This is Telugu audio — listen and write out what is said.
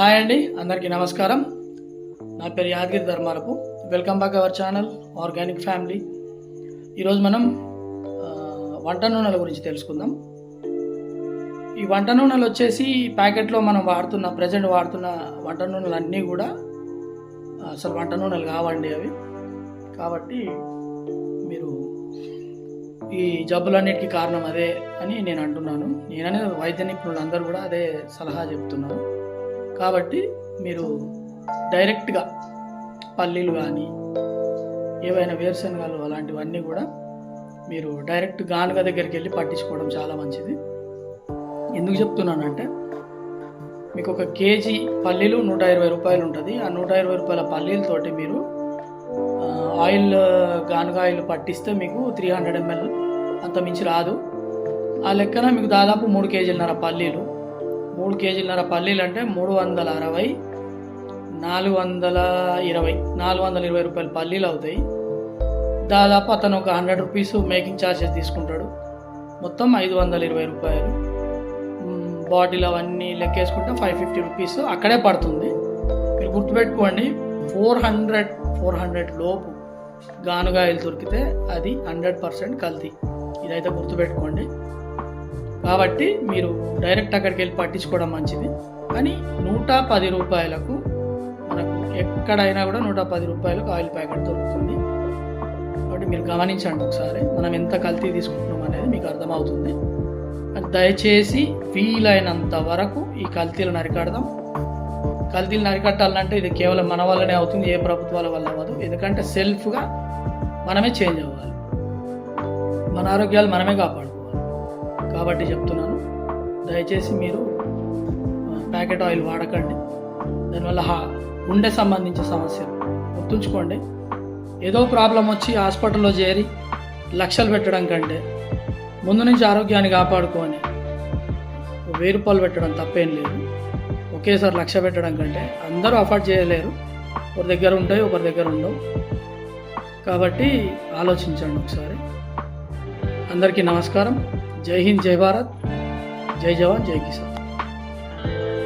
హాయ్ అండి అందరికీ నమస్కారం. నా పేరు Yadagiri Dharmarapu. Welcome back our channel organic family ఈరోజు మనం వంట నూనెల గురించి తెలుసుకుందాం. ఈ వంట నూనెలు వచ్చేసి ప్యాకెట్లో మనం వాడుతున్న ప్రజెంట్ వాడుతున్న వంట నూనెలు అన్నీ కూడా అసలు వంట నూనెలు కావండి అవి. కాబట్టి మీరు ఈ జబ్బులన్నిటికీ కారణం అదే అని నేను అంటున్నాను. నేననే వైద్య నిపుణులు అందరూ కూడా అదే సలహా చెప్తున్నాను. కాబట్టి మీరు డైరెక్ట్గా పల్లీలు కానీ ఏవైనా వేరుశనగలు అలాంటివన్నీ కూడా మీరు డైరెక్ట్ గానుగ దగ్గరికి వెళ్ళి పట్టించుకోవడం చాలా మంచిది. ఎందుకు చెప్తున్నానంటే మీకు ఒక కేజీ పల్లీలు నూట ఇరవై రూపాయలు ఉంటుంది. ఆ నూట ఇరవై రూపాయల పల్లీలతోటి మీరు ఆయిల్ గానుగ ఆయిల్ పట్టిస్తే మీకు త్రీ హండ్రెడ్ ఎంఎల్ అంత మించి రాదు. ఆ లెక్కన మీకు దాదాపు మూడు కేజీలన్నర పల్లీలు మూడు కేజీలన్నర పల్లీలు అంటే మూడు వందల అరవై నాలుగు వందల ఇరవై నాలుగు వందల ఇరవై రూపాయలు పల్లీలు అవుతాయి. దాదాపు అతను ఒక హండ్రెడ్ రూపీస్ మేకింగ్ ఛార్జెస్ తీసుకుంటాడు. మొత్తం ఐదు వందల ఇరవై రూపాయలు. బాటిల్ అవన్నీ లెక్కేసుకుంటే ఫైవ్ ఫిఫ్టీ రూపీస్ అక్కడే పడుతుంది. మీరు గుర్తుపెట్టుకోండి ఫోర్ హండ్రెడ్ ఫోర్ హండ్రెడ్ లోపు గానుగాయలు దొరికితే అది హండ్రెడ్ పర్సెంట్ కల్తీ. ఇదైతే గుర్తుపెట్టుకోండి. కాబట్టి మీరు డైరెక్ట్ అక్కడికి వెళ్ళి పట్టించుకోవడం మంచిది. కానీ నూట పది రూపాయలకు మనకు ఎక్కడైనా కూడా నూట పది రూపాయలకు ఆయిల్ ప్యాకెట్ దొరుకుతుంది. కాబట్టి మీరు గమనించండి ఒకసారి మనం ఎంత కల్తీ తీసుకుంటున్నాం అనేది మీకు అర్థమవుతుంది. దయచేసి వీలైనంత వరకు ఈ కల్తీలను అరికడదాం. కల్తీలను అరికట్టాలంటే ఇది కేవలం మన వల్లనే అవుతుంది ఏ ప్రభుత్వాల వల్ల అవ్వదు. ఎందుకంటే సెల్ఫ్గా మనమే చేంజ్ అవ్వాలి. మన ఆరోగ్యాలు మనమే కాపాడుకోవాలి. కాబట్టి చెప్తున్నాను. దయచేసి మీరు ప్యాకెట్ ఆయిల్ వాడకండి. దానివల్ల గుండె సంబంధించిన సమస్యలు గుర్తుంచుకోండి ఏదో ప్రాబ్లం వచ్చి హాస్పిటల్లో చేరి లక్షలు పెట్టడం కంటే ముందు నుంచి ఆరోగ్యాన్ని కాపాడుకొని వెయ్యి రూపాయలు పెట్టడం తప్పేం లేదు. ఒకేసారి లక్ష పెట్టడం కంటే అందరూ అఫోర్డ్ చేయలేరు. ఒకరి దగ్గర ఉంటాయి ఒకరి దగ్గర ఉండవు. కాబట్టి ఆలోచించండి ఒకసారి. అందరికీ నమస్కారం. जय हिंद जय भारत जय जवान जय किसान।